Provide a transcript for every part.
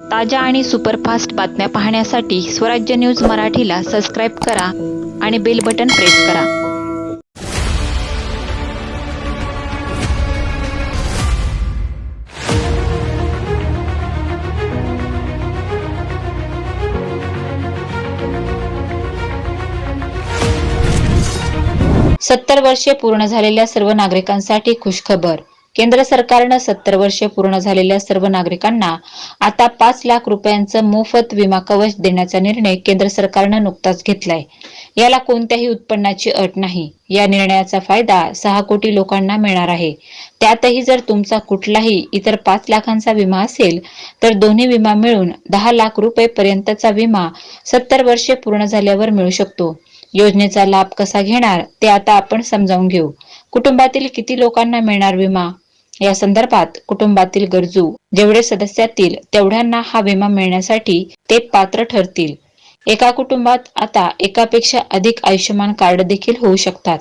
ताज्या आणि सुपरफास्ट बातम्या पाहण्यासाठी स्वराज्य न्यूज मराठीला सबस्क्राईब करा आणि बेल बटन प्रेस करा. सत्तर वर्षे पूर्ण झालेल्या सर्व नागरिकांसाठी खुशखबर. केंद्र सरकारनं सत्तर वर्षे पूर्ण झालेल्या सर्व नागरिकांना आता पाच लाख रुपयांचं मोफत विमा कवच देण्याचा निर्णय केंद्र सरकारनं नुकताच घेतलाय. याला कोणत्याही उत्पन्नाची अट नाही. या निर्णयाचा फायदा सहा कोटी लोकांना मिळणार आहे. त्यातही जर तुमचा कुठलाही इतर पाच लाखांचा विमा असेल तर दोन्ही विमा मिळून दहा लाख रुपये पर्यंतचा विमा सत्तर वर्षे पूर्ण झाल्यावर मिळू शकतो. योजनेचा लाभ कसा घेणार ते आता आपण समजावून घेऊ. कुटुंबातील किती लोकांना मिळणार विमा? या संदर्भात कुटुंबातील गरजू जेवढे सदस्यातील तेवढ्यांना हा विमा मिळण्यासाठी ते पात्र ठरतील. एका कुटुंबात आता एकापेक्षा अधिक आयुष्यमान कार्ड देखील होऊ शकतात.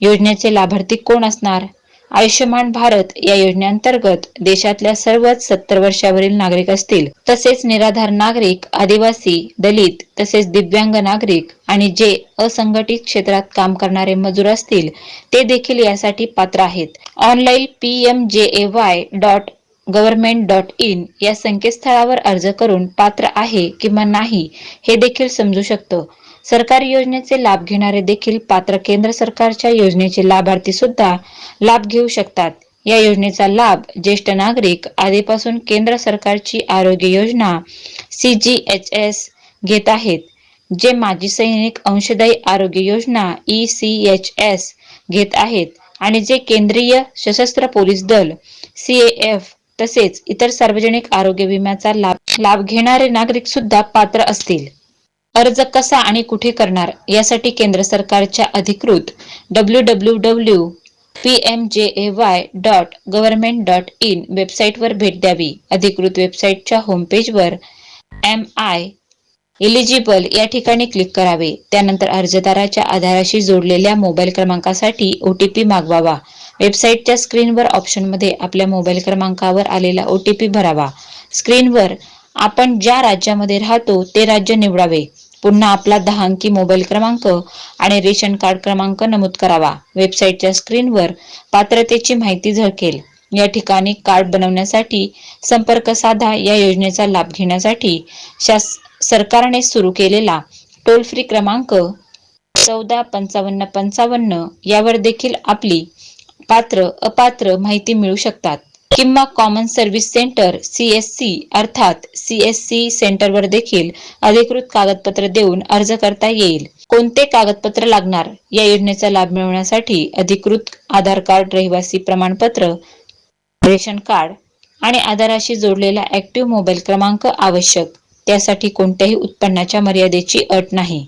योजनेचे लाभार्थी कोण असणार? आयुष्यमान भारत या योजनेअंतर्गत देशातल्या सर्वच सत्तर वर्षावरील नागरिक असतील. तसेच निराधार नागरिक आदिवासी दलित तसेच दिव्यांग नागरिक आणि जे असंघटित क्षेत्रात काम करणारे मजूर असतील ते देखील यासाठी पात्र आहेत. Online P M J A Y dot government dot in या संकेतस्थळावर अर्ज करून पात्र आहे किंवा नाही हे देखील समजू शकतं. सरकारी योजनेचे लाभ घेणारे देखील पात्र केंद्र सरकारच्या योजनेचे लाभार्थी सुद्धा लाभ घेऊ शकतात. या योजनेचा लाभ ज्येष्ठ नागरिक आधीपासून केंद्र सरकारची आरोग्य योजना सी जी एच एस घेत आहेत जे माजी सैनिक अंशदायी Arogya Yojana E C H S घेत आहेत आणि जे केंद्रीय सशस्त्र पोलीस दल सी एफ तसेच इतर सार्वजनिक आरोग्य विम्याचा लाभ लाभ घेणारे नागरिक सुद्धा पात्र असतील. अर्ज कसा आणि कुठे करणार यासाठी केंद्र सरकारच्या अधिकृत W W W P M J A Y dot government dot in वेबसाईटवर भेट द्यावी. अधिकृत वेबसाईटच्या होमपेजवर एम आय एलिजिबल या ठिकाणी क्लिक करावे. त्यानंतर अर्जदाराच्या आधाराशी जोडलेल्या मोबाईल क्रमांकासाठी ओ टी पी मागवावा. वेबसाईटच्या स्क्रीनवर ऑप्शनमध्ये आपल्या मोबाईल क्रमांकावर आलेला ओ टी पी भरावा. स्क्रीनवर आपण ज्या राज्यामध्ये राहतो ते राज्य निवडावे. पुन्हा आपला दहा अंकी मोबाईल क्रमांक आणि रेशन कार्ड क्रमांक नमूद करावा. वेबसाईटच्या स्क्रीनवर पात्रतेची माहिती झळकेल. या ठिकाणी कार्ड बनवण्यासाठी संपर्क साधा या योजनेचा लाभ घेण्यासाठी शास सरकारने सुरू केलेला टोल फ्री क्रमांक चौदा पंचावन्न पंचावन्न यावर देखील आपली पात्र अपात्र माहिती मिळू शकतात. किंवा common service centre C S C अर्थात सी एस सी सेंटरवर देखील अधिकृत कागदपत्र देऊन अर्ज करता येईल. कोणते कागदपत्र लागणार? या योजनेचा लाभ मिळवण्यासाठी अधिकृत आधार कार्ड रहिवासी प्रमाणपत्र रेशन कार्ड आणि आधाराशी जोडलेला ऍक्टिव्ह मोबाईल क्रमांक आवश्यक. त्यासाठी कोणत्याही उत्पन्नाच्या मर्यादेची अट नाही.